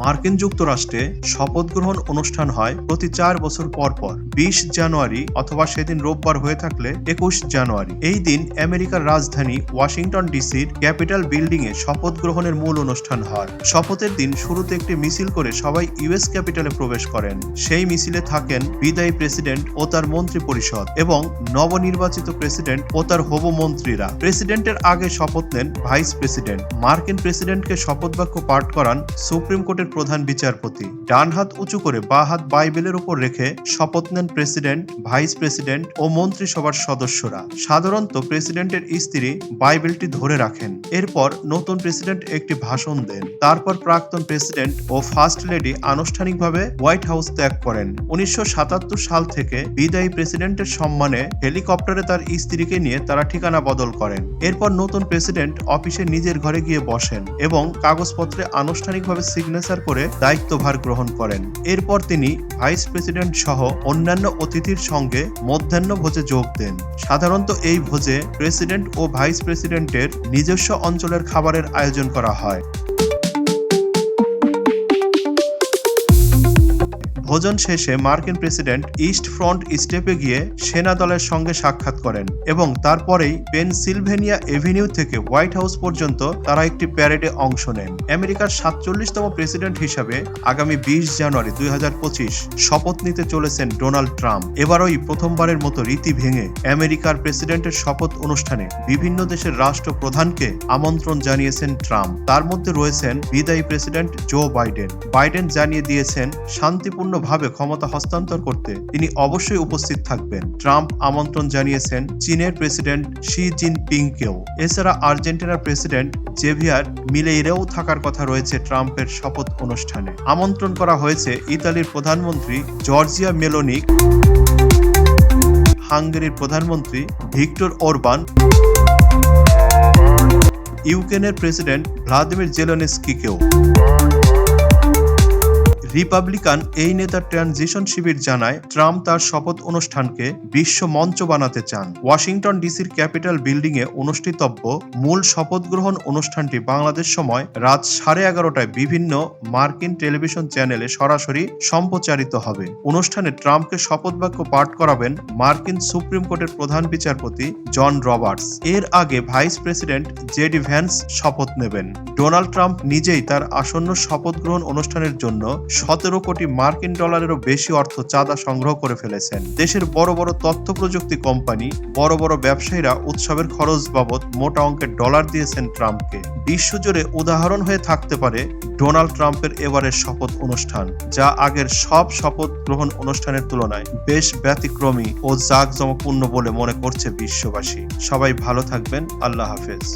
মার্কিন যুক্তরাষ্ট্রে শপথ গ্রহণ অনুষ্ঠান হয় প্রতি চার বছর পর পর, বিশ জানুয়ারি অথবা সেদিন রোববার হয়ে থাকলে একুশ জানুয়ারি। এই দিন আমেরিকার রাজধানী ওয়াশিংটন ডিসির ক্যাপিটাল বিল্ডিং এ শপথ গ্রহণের মূল অনুষ্ঠান হয়। শপথের দিন শুরুতে একটি মিছিল করে সবাই ইউএস ক্যাপিটালে প্রবেশ করেন। সেই মিছিলে থাকেন বিদায়ী প্রেসিডেন্ট ও তার মন্ত্রী পরিষদ এবং নবনির্বাচিত প্রেসিডেন্ট ও তার হবু মন্ত্রীরা। প্রেসিডেন্টের আগে শপথ নেন ভাইস প্রেসিডেন্ট। মার্কিন প্রেসিডেন্টকে শপথ বাক্য পাঠ করান সুপ্রিম কোর্টের প্রধান বিচারপতি। ডান হাত উঁচু করে বা হাত বাইবেলের উপর রেখে শপথ নেন প্রেসিডেন্ট, ভাইস প্রেসিডেন্ট ও মন্ত্রিসভার সদস্যরা। সাধারণত প্রেসিডেন্টের স্ত্রী বাইবেলটি ধরে রাখেন। এরপর নতুন প্রেসিডেন্ট একটি ভাষণ দেন। তারপর প্রাক্তন প্রেসিডেন্ট ও ফার্স্ট লেডি আনুষ্ঠানিকভাবে হোয়াইট হাউস ত্যাগ করেন। উনিশশো সাতাত্তর সাল থেকে বিদায়ী প্রেসিডেন্টের সম্মানে হেলিকপ্টারে তার স্ত্রীকে নিয়ে তারা ঠিকানা বদল করেন। এরপর নতুন প্রেসিডেন্ট অফিসে নিজের ঘরে গিয়ে বসেন এবং কাগজপত্রে আনুষ্ঠানিকভাবে সিগনেচার করে দায়িত্বভার গ্রহণ করেন। এরপর তিনি ভাইস প্রেসিডেন্ট সহ অন্যান্য অতিথির সঙ্গে মধ্যাহ্ন ভোজে যোগ দেন। সাধারণত এই ভোজে প্রেসিডেন্ট ও ভাইস প্রেসিডেন্টের নিজস্ব অঞ্চলের খাবারের আয়োজন করা হয়। ভোজন শেষে মার্কিন প্রেসিডেন্ট ইস্ট ফ্রন্ট স্টেপে গিয়ে সেনা দলের সঙ্গে সাক্ষাৎ করেন এবং তারপরেই পেনসিলভেনিয়া এভিনিউ থেকে হোয়াইট হাউস পর্যন্ত তারা একটি প্যারেডে অংশ নেন। আমেরিকার সাতচল্লিশতম প্রেসিডেন্ট হিসাবে আগামী বিশ জানুয়ারি দুই হাজার পঁচিশ শপথ নিতে চলেছেন ডোনাল্ড ট্রাম্প। এবারই প্রথমবারের মতো রীতি ভেঙে আমেরিকার প্রেসিডেন্টের শপথ অনুষ্ঠানে বিভিন্ন দেশের রাষ্ট্রপ্রধানকে আমন্ত্রণ জানিয়েছেন ট্রাম্প। তার মধ্যে রয়েছেন বিদায়ী প্রেসিডেন্ট জো বাইডেন। বাইডেন জানিয়ে দিয়েছেন শান্তিপূর্ণভাবে ক্ষমতা হস্তান্তর করতে তিনি অবশ্যই উপস্থিত থাকবেন। ট্রাম্প আমন্ত্রণ জানিয়েছেন চীনের প্রেসিডেন্ট শি জিনপিংকেও। এছাড়া আর্জেন্টিনার প্রেসিডেন্ট জেভিয়ার মিলেইরেও থাকার কথা রয়েছে ট্রাম্পের শপথ অনুষ্ঠানে। আমন্ত্রণ করা হয়েছে ইতালির প্রধানমন্ত্রী জর্জিয়া মেলোনিক, হাঙ্গেরির প্রধানমন্ত্রী ভিক্টর ওরবান, ইউক্রেনের প্রেসিডেন্ট ভ্লাদিমির জেলেনস্কিকেও। রিপাবলিকান এই নেতার ট্রানজিশন শিবির জানায়, ট্রাম্প তার শপথ অনুষ্ঠানকে বিশ্ব মঞ্চ বানাতে চান। ওয়াশিংটন ডিসির ক্যাপিটাল বিল্ডিং এ অনুষ্ঠিতব্য মূল শপথ গ্রহণ অনুষ্ঠানটি বাংলাদেশ সময় রাত সাড়ে এগারোটায় বিভিন্ন মার্কিন টেলিভিশন চ্যানেলে সরাসরি সম্প্রচারিত হবে। অনুষ্ঠানে ট্রাম্পকে শপথ বাক্য পাঠ করাবেন মার্কিন সুপ্রিম কোর্টের প্রধান বিচারপতি জন রবার্টস। এর আগে ভাইস প্রেসিডেন্ট জেডি ভ্যান্স শপথ নেবেন। ডোনাল্ড ট্রাম্প নিজেই তার আসন্ন শপথ গ্রহণ অনুষ্ঠানের জন্য সতেরো কোটি মার্কিন ডলারেরও বেশি অর্থ চাঁদা সংগ্রহ করে ফেলেছেন। দেশের বড় বড় তথ্য প্রযুক্তি কোম্পানি, বড় বড় ব্যবসায়ীরা উৎসবের খরচ বাবদ মোটা অঙ্কের ডলার দিয়েছেন ট্রাম্পকে। বিশ্বজুড়ে উদাহরণ হয়ে থাকতে পারে ডোনাল্ড ট্রাম্পের এবারের শপথ অনুষ্ঠান, যা আগের সব শপথ গ্রহণ অনুষ্ঠানের তুলনায় বেশ ব্যতিক্রমী ও জাঁকজমকপূর্ণ বলে মনে করছে বিশ্ববাসী। সবাই ভালো থাকবেন, আল্লাহ হাফেজ।